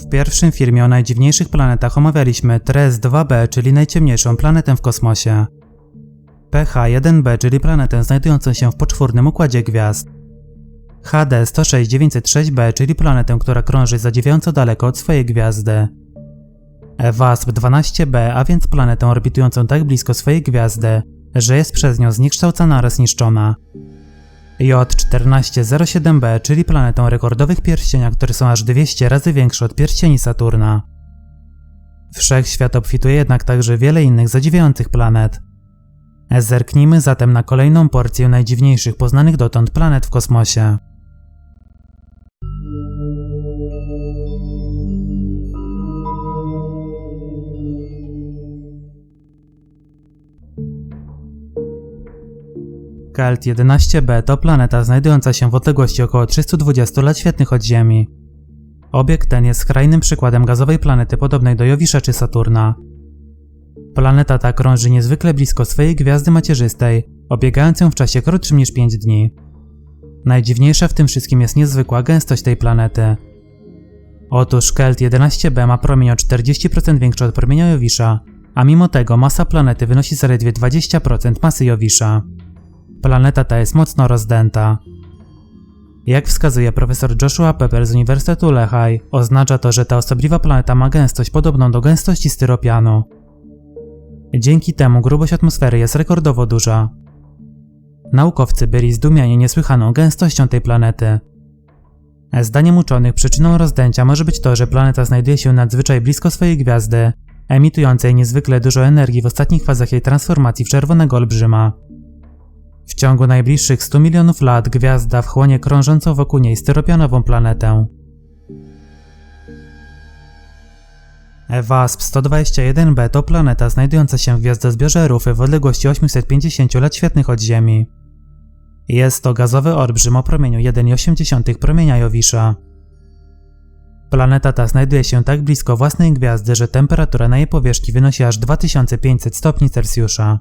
W pierwszym filmie o najdziwniejszych planetach omawialiśmy TRES 2b, czyli najciemniejszą planetę w kosmosie. PH1b, czyli planetę znajdującą się w poczwórnym układzie gwiazd. HD 106906b, czyli planetę, która krąży zadziwiająco daleko od swojej gwiazdy. WASP 12b, a więc planetę orbitującą tak blisko swojej gwiazdy, że jest przez nią zniekształcana oraz zniszczona. J1407b, czyli planetą rekordowych pierścienia, które są aż 200 razy większe od pierścieni Saturna. Wszechświat obfituje jednak także wiele innych zadziwiających planet. Zerknijmy zatem na kolejną porcję najdziwniejszych poznanych dotąd planet w kosmosie. Kelt 11b to planeta znajdująca się w odległości około 320 lat świetnych od Ziemi. Obiekt ten jest skrajnym przykładem gazowej planety podobnej do Jowisza czy Saturna. Planeta ta krąży niezwykle blisko swojej gwiazdy macierzystej, obiegając ją w czasie krótszym niż 5 dni. Najdziwniejsza w tym wszystkim jest niezwykła gęstość tej planety. Otóż Kelt 11b ma promień o 40% większy od promienia Jowisza, a mimo tego masa planety wynosi zaledwie 20% masy Jowisza. Planeta ta jest mocno rozdęta. Jak wskazuje profesor Joshua Pepper z Uniwersytetu Lehigh, oznacza to, że ta osobliwa planeta ma gęstość podobną do gęstości styropianu. Dzięki temu grubość atmosfery jest rekordowo duża. Naukowcy byli zdumieni niesłychaną gęstością tej planety. Zdaniem uczonych przyczyną rozdęcia może być to, że planeta znajduje się nadzwyczaj blisko swojej gwiazdy, emitującej niezwykle dużo energii w ostatnich fazach jej transformacji w czerwonego olbrzyma. W ciągu najbliższych 100 milionów lat gwiazda wchłonie krążącą wokół niej styropianową planetę. WASP 121b to planeta znajdująca się w gwiazdozbiorze Rufy w odległości 850 lat świetnych od Ziemi. Jest to gazowy olbrzym o promieniu 1,8 promienia Jowisza. Planeta ta znajduje się tak blisko własnej gwiazdy, że temperatura na jej powierzchni wynosi aż 2500 stopni Celsjusza.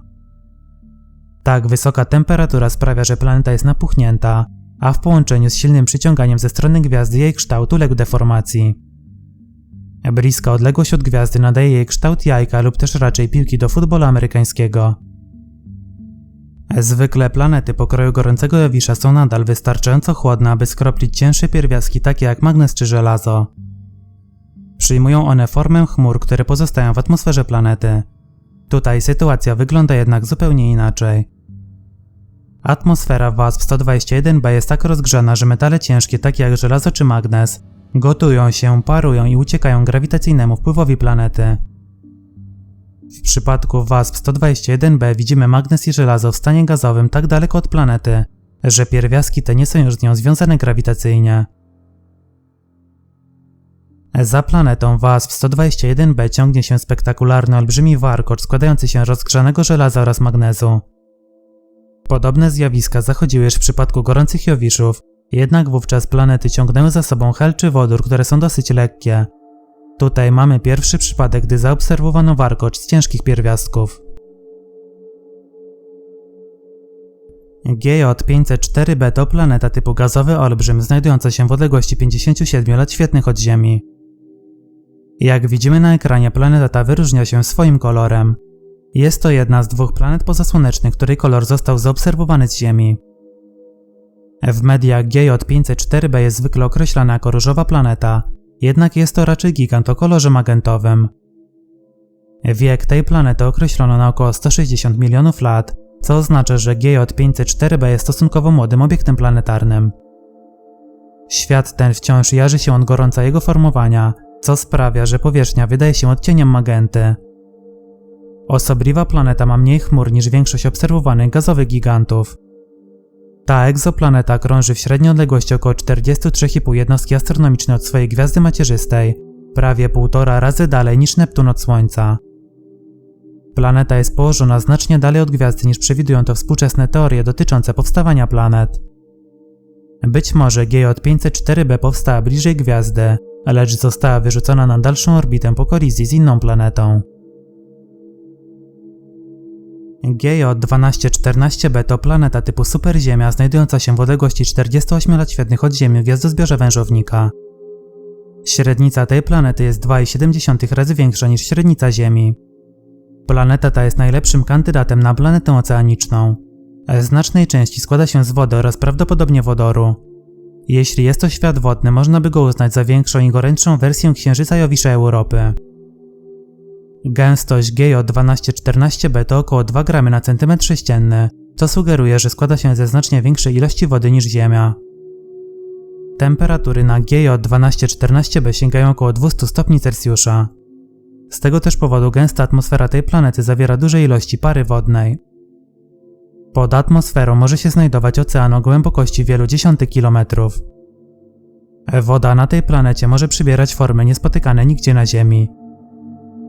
Tak wysoka temperatura sprawia, że planeta jest napuchnięta, a w połączeniu z silnym przyciąganiem ze strony gwiazdy jej kształt uległ deformacji. Bliska odległość od gwiazdy nadaje jej kształt jajka lub też raczej piłki do futbolu amerykańskiego. Zwykle planety pokroju gorącego Jowisza są nadal wystarczająco chłodne, aby skroplić cięższe pierwiastki takie jak magnez czy żelazo. Przyjmują one formę chmur, które pozostają w atmosferze planety. Tutaj sytuacja wygląda jednak zupełnie inaczej. Atmosfera WASP 121b jest tak rozgrzana, że metale ciężkie takie jak żelazo czy magnez gotują się, parują i uciekają grawitacyjnemu wpływowi planety. W przypadku WASP 121b widzimy magnez i żelazo w stanie gazowym tak daleko od planety, że pierwiastki te nie są już z nią związane grawitacyjnie. Za planetą WASP 121b ciągnie się spektakularny olbrzymi warkocz składający się z rozgrzanego żelaza oraz magnezu. Podobne zjawiska zachodziły już w przypadku gorących jowiszów, jednak wówczas planety ciągnęły za sobą hel czy wodór, które są dosyć lekkie. Tutaj mamy pierwszy przypadek, gdy zaobserwowano warkocz z ciężkich pierwiastków. GJ504b to planeta typu gazowy olbrzym znajdująca się w odległości 57 lat świetnych od Ziemi. Jak widzimy na ekranie, planeta ta wyróżnia się swoim kolorem. Jest to jedna z dwóch planet pozasłonecznych, której kolor został zaobserwowany z Ziemi. W mediach GJ504b jest zwykle określana jako różowa planeta, jednak jest to raczej gigant o kolorze magentowym. Wiek tej planety określono na około 160 milionów lat, co oznacza, że GJ504b jest stosunkowo młodym obiektem planetarnym. Świat ten wciąż jarzy się od gorąca jego formowania, co sprawia, że powierzchnia wydaje się odcieniem magenty. Osobliwa planeta ma mniej chmur niż większość obserwowanych gazowych gigantów. Ta egzoplaneta krąży w średniej odległości około 43,5 jednostki astronomicznej od swojej gwiazdy macierzystej, prawie półtora razy dalej niż Neptun od Słońca. Planeta jest położona znacznie dalej od gwiazdy niż przewidują to współczesne teorie dotyczące powstawania planet. Być może GJ504b powstała bliżej gwiazdy, lecz została wyrzucona na dalszą orbitę po kolizji z inną planetą. GJ1214b to planeta typu superziemia znajdująca się w odległości 48 lat świetnych od Ziemi w gwiazdozbiorze wężownika. Średnica tej planety jest 2,7 razy większa niż średnica Ziemi. Planeta ta jest najlepszym kandydatem na planetę oceaniczną. Z znacznej części składa się z wody oraz prawdopodobnie wodoru. Jeśli jest to świat wodny, można by go uznać za większą i gorętszą wersję Księżyca Jowisza Europy. Gęstość GJ1214b to około 2 gramy na centymetr sześcienny, co sugeruje, że składa się ze znacznie większej ilości wody niż Ziemia. Temperatury na GJ1214b sięgają około 200 stopni Celsjusza. Z tego też powodu gęsta atmosfera tej planety zawiera duże ilości pary wodnej. Pod atmosferą może się znajdować ocean o głębokości wielu dziesiątek kilometrów. Woda na tej planecie może przybierać formy niespotykane nigdzie na Ziemi.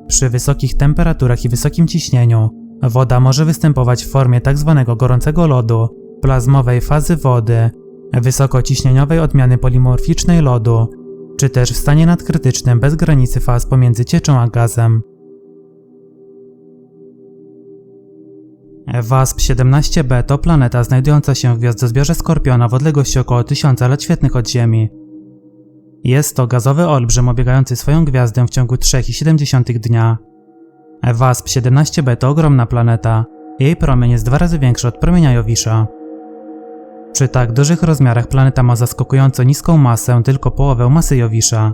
Przy wysokich temperaturach i wysokim ciśnieniu woda może występować w formie tzw. Tak gorącego lodu, plazmowej fazy wody, wysokociśnieniowej odmiany polimorficznej lodu, czy też w stanie nadkrytycznym bez granicy faz pomiędzy cieczą a gazem. WASP-17b to planeta znajdująca się w gwiazdozbiorze Skorpiona w odległości około 1000 lat świetnych od Ziemi. Jest to gazowy olbrzym obiegający swoją gwiazdę w ciągu 3,7 dnia. WASP-17b to ogromna planeta. Jej promień jest dwa razy większy od promienia Jowisza. Przy tak dużych rozmiarach planeta ma zaskakująco niską masę, tylko połowę masy Jowisza.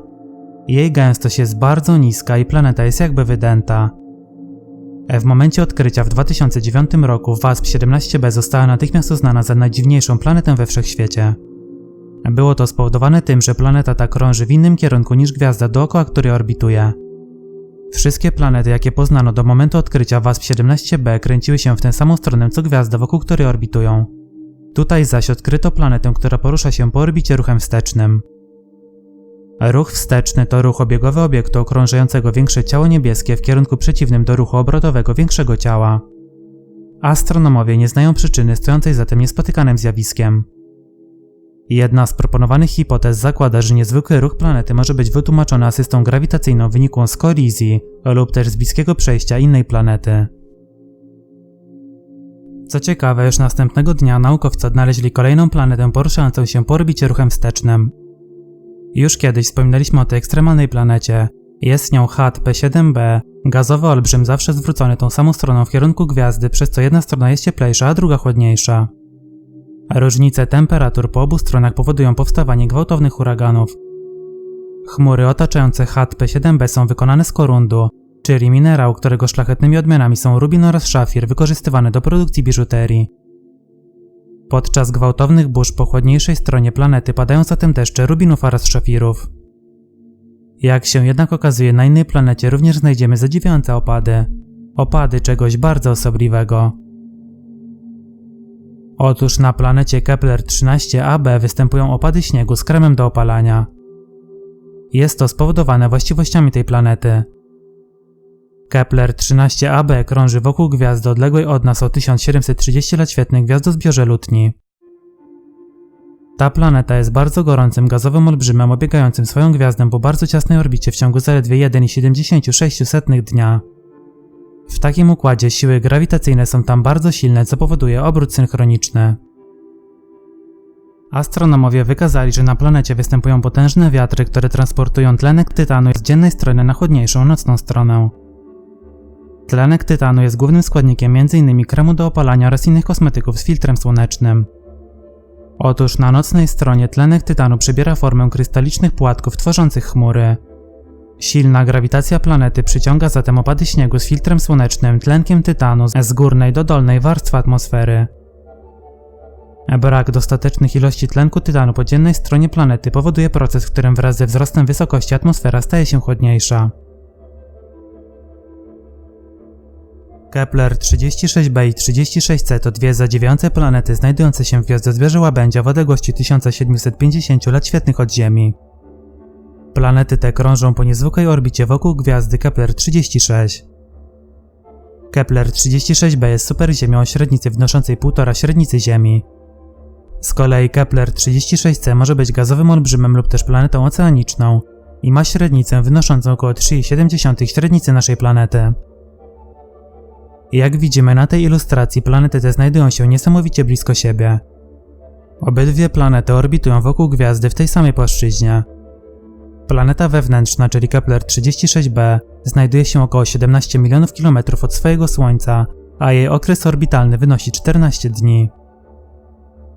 Jej gęstość jest bardzo niska i planeta jest jakby wydęta. W momencie odkrycia w 2009 roku WASP-17b została natychmiast uznana za najdziwniejszą planetę we wszechświecie. Było to spowodowane tym, że planeta ta krąży w innym kierunku niż gwiazda dookoła której orbituje. Wszystkie planety, jakie poznano do momentu odkrycia WASP-17b kręciły się w tę samą stronę co gwiazda, wokół której orbitują. Tutaj zaś odkryto planetę, która porusza się po orbicie ruchem wstecznym. Ruch wsteczny to ruch obiegowy obiektu okrążającego większe ciało niebieskie w kierunku przeciwnym do ruchu obrotowego większego ciała. Astronomowie nie znają przyczyny stojącej za tym niespotykanym zjawiskiem. Jedna z proponowanych hipotez zakłada, że niezwykły ruch planety może być wytłumaczony asystą grawitacyjną wynikłą z kolizji lub też z bliskiego przejścia innej planety. Co ciekawe, już następnego dnia naukowcy odnaleźli kolejną planetę poruszającą się po orbicie ruchem wstecznym. Już kiedyś wspominaliśmy o tej ekstremalnej planecie. Jest nią HAT P7b, gazowy olbrzym zawsze zwrócony tą samą stroną w kierunku gwiazdy, przez co jedna strona jest cieplejsza, a druga chłodniejsza. Różnice temperatur po obu stronach powodują powstawanie gwałtownych huraganów. Chmury otaczające HAT P7b są wykonane z korundu, czyli minerał, którego szlachetnymi odmianami są rubin oraz szafir wykorzystywane do produkcji biżuterii. Podczas gwałtownych burz po chłodniejszej stronie planety padają zatem deszcze rubinów oraz szafirów. Jak się jednak okazuje, na innej planecie również znajdziemy zadziwiające opady. Opady czegoś bardzo osobliwego. Otóż na planecie Kepler 13ab występują opady śniegu z kremem do opalania. Jest to spowodowane właściwościami tej planety. Kepler 13ab krąży wokół gwiazdy odległej od nas o 1730 lat świetnych gwiazdozbiorze Lutni. Ta planeta jest bardzo gorącym gazowym olbrzymem obiegającym swoją gwiazdę po bardzo ciasnej orbicie w ciągu zaledwie 1,76 dnia. W takim układzie siły grawitacyjne są tam bardzo silne, co powoduje obrót synchroniczny. Astronomowie wykazali, że na planecie występują potężne wiatry, które transportują tlenek tytanu z dziennej strony na chłodniejszą nocną stronę. Tlenek tytanu jest głównym składnikiem m.in. kremu do opalania oraz innych kosmetyków z filtrem słonecznym. Otóż na nocnej stronie tlenek tytanu przybiera formę krystalicznych płatków tworzących chmury. Silna grawitacja planety przyciąga zatem opady śniegu z filtrem słonecznym tlenkiem tytanu z górnej do dolnej warstwy atmosfery. Brak dostatecznych ilości tlenku tytanu po dziennej stronie planety powoduje proces, w którym wraz ze wzrostem wysokości atmosfera staje się chłodniejsza. Kepler 36b i 36c to dwie zadziwiające planety znajdujące się w gwiazdozbierze Łabędzia w odległości 1750 lat świetnych od Ziemi. Planety te krążą po niezwykłej orbicie wokół gwiazdy Kepler 36. Kepler 36b jest superziemią o średnicy wynoszącej 1,5 średnicy Ziemi. Z kolei Kepler 36c może być gazowym olbrzymem lub też planetą oceaniczną i ma średnicę wynoszącą około 3,7 średnicy naszej planety. Jak widzimy na tej ilustracji, planety te znajdują się niesamowicie blisko siebie. Obydwie planety orbitują wokół gwiazdy w tej samej płaszczyźnie. Planeta wewnętrzna, czyli Kepler 36b, znajduje się około 17 milionów kilometrów od swojego Słońca, a jej okres orbitalny wynosi 14 dni.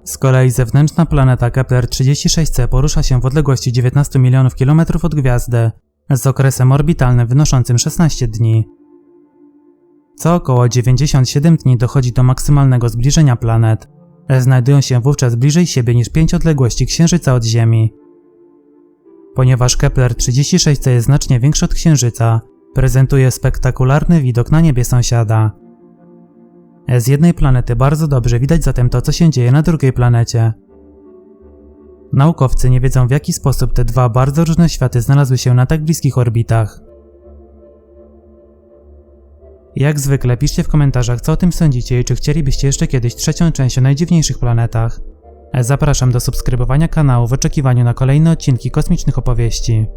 Z kolei zewnętrzna planeta Kepler 36c porusza się w odległości 19 milionów kilometrów od gwiazdy, z okresem orbitalnym wynoszącym 16 dni. Co około 97 dni dochodzi do maksymalnego zbliżenia planet. Znajdują się wówczas bliżej siebie niż pięć odległości Księżyca od Ziemi. Ponieważ Kepler 36c jest znacznie większy od Księżyca, prezentuje spektakularny widok na niebie sąsiada. Z jednej planety bardzo dobrze widać zatem to, co się dzieje na drugiej planecie. Naukowcy nie wiedzą, w jaki sposób te dwa bardzo różne światy znalazły się na tak bliskich orbitach. Jak zwykle piszcie w komentarzach, co o tym sądzicie i czy chcielibyście jeszcze kiedyś trzecią część o najdziwniejszych planetach. Zapraszam do subskrybowania kanału w oczekiwaniu na kolejne odcinki kosmicznych opowieści.